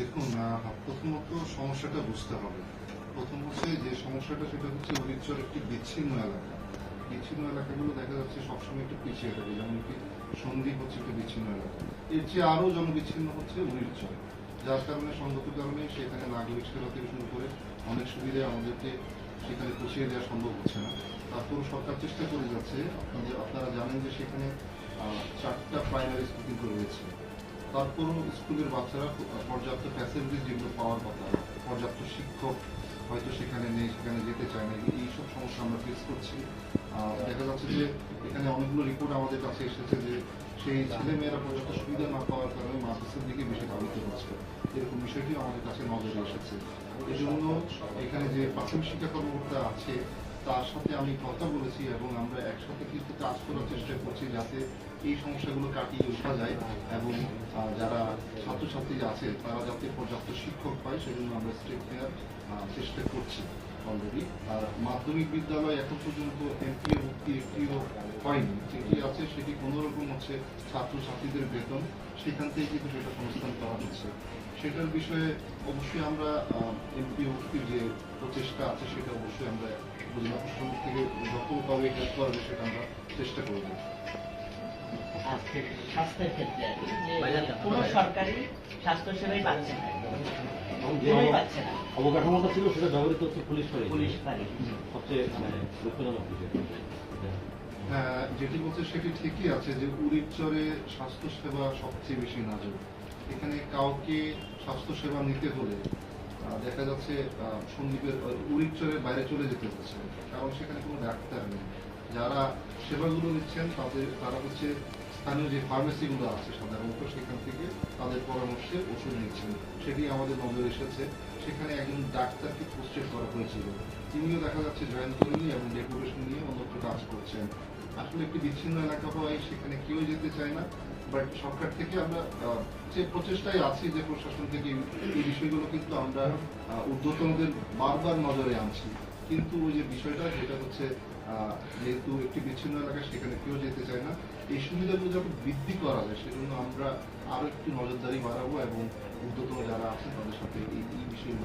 দেখুন প্রথমত সমস্যাটা বুঝতে হবে। প্রথম হচ্ছে যে সমস্যাটা সেটা হচ্ছে উড়িচ্চর একটি বিচ্ছিন্ন এলাকা। বিচ্ছিন্ন এলাকাগুলো দেখা যাচ্ছে সবসময় একটু পিছিয়ে থাকে, যেমন কি সন্দ্বীপ হচ্ছে একটি বিচ্ছিন্ন এলাকা। এর চেয়ে আরও জনবিচ্ছিন্ন হচ্ছে উড়িচ্চর যার কারণে সঙ্গত কারণে সেখানে নাগরিক সেবা থেকে শুরু করে অনেক সুবিধা আমাদেরকে সেখানে পৌঁছে দেওয়া সম্ভব হচ্ছে না। তারপরও সরকার চেষ্টা করে যাচ্ছে আপনারা জানেন যে সেখানে চারটা প্রাইমারি স্কুল কিন্তু রয়েছে। তারপরও স্কুলের বাচ্চারা পর্যাপ্ত ফ্যাসিলিটিস যেগুলো পাওয়ার কথা, পর্যাপ্ত শিক্ষক হয়তো সেখানে নেই, সেখানে যেতে চায় না, এই- এইসব সমস্যা আমরা ফেস করছি। দেখা যাচ্ছে যে এখানে অনেকগুলো রিপোর্ট আমাদের কাছে এসেছে যে সেই ছেলে মেয়েরা পর্যাপ্ত সুবিধা না পাওয়ার কারণে মাদ্রাসার দিকে বেশি ধাবিত হচ্ছে। এরকম বিষয়টি আমাদের কাছে নজরে এসেছে। এই জন্য এখানে যে প্রাথমিক শিক্ষা কর্মকর্তা আছে তার সাথে আমি কথা বলেছি এবং আমরা একসাথে কিন্তু কাজ করার চেষ্টা করছি যাতে এই সমস্যাগুলো কাটিয়ে উঠা যায় এবং যারা ছাত্রছাত্রী আছে, তারা যাতে পর্যাপ্ত শিক্ষক পায় সেজন্য আমরা স্টেপ নেওয়ার চেষ্টা করছি। অলরেডি আর মাধ্যমিক বিদ্যালয় এখন পর্যন্ত এমপিও ভর্তি একটিও হয়নি। যেটি আছে সেটি কোনো রকম হচ্ছে ছাত্রছাত্রীদের বেতন। সেখান থেকে কিন্তু সেটা সংস্থান করা হচ্ছে। সেটার বিষয়ে অবশ্যই আমরা এমপি ভর্তির যে প্রচেষ্টা আছে সেটা অবশ্যই আমরা উপজেলা প্রশাসন থেকে যতভাবে হেল্প করা যায় সেটা আমরা চেষ্টা করব স্বাস্থ্যের ক্ষেত্রে। কোনো সরকারি স্বাস্থ্য সেবাই পাচ্ছে না। যে অবকাঠামোটা ছিল সেটা ব্যবহৃত হচ্ছে পুলিশ পুলিশ পারি সবচেয়ে মানে দুঃখজনক বিষয়। হ্যাঁ, যেটি বলছে সেটি ঠিকই আছে যে উড়িরচরে স্বাস্থ্য সেবা সবচেয়ে বেশি নাজুক। এখানে কাউকে স্বাস্থ্য সেবা নিতে হলে আহ, দেখা যাচ্ছে আহ, সন্দীপের আহ, উড়িরচরের বাইরে চলে যেতে হচ্ছে। কারণ সেখানে কোনো ডাক্তার নেই। যারা সেবাগুলো নিচ্ছেন তাদের তারা হচ্ছে স্থানীয় যে ফার্মেসিগুলো আছে সাধারণত সেখান থেকে তাদের পরামর্শে ওষুধ নিচ্ছেন। সেটি আমাদের নজরে এসেছে। সেখানে একজন ডাক্তারকে পোস্টেড করা হয়েছিল। তিনিও দেখা যাচ্ছে জয়েন করেনি এবং ডেপুটেশন নিয়ে অন্যত্র কাজ করছেন। আসলে একটি বিচ্ছিন্ন এলাকা হওয়ায় সেখানে কেউ যেতে চায় না বাট সরকার থেকে আমরা যে প্রচেষ্টায় আছি যে প্রশাসন থেকে এই- বিষয়গুলো কিন্তু আমরা আহ, বারবার নজরে আনছি। কিন্তু ওই যে বিষয়টা যেটা হচ্ছে যেহেতু একটি বিচ্ছিন্ন এলাকা, সেখানে কেউ যেতে চায় না। এই সুবিধাগুলো যখন বৃদ্ধি করা যায়, সেজন্য আমরা আরও একটু নজরদারি বাড়াবো এবং ঊর্ধ্বতন যারা আছে তাদের সাথে এই বিষয়ে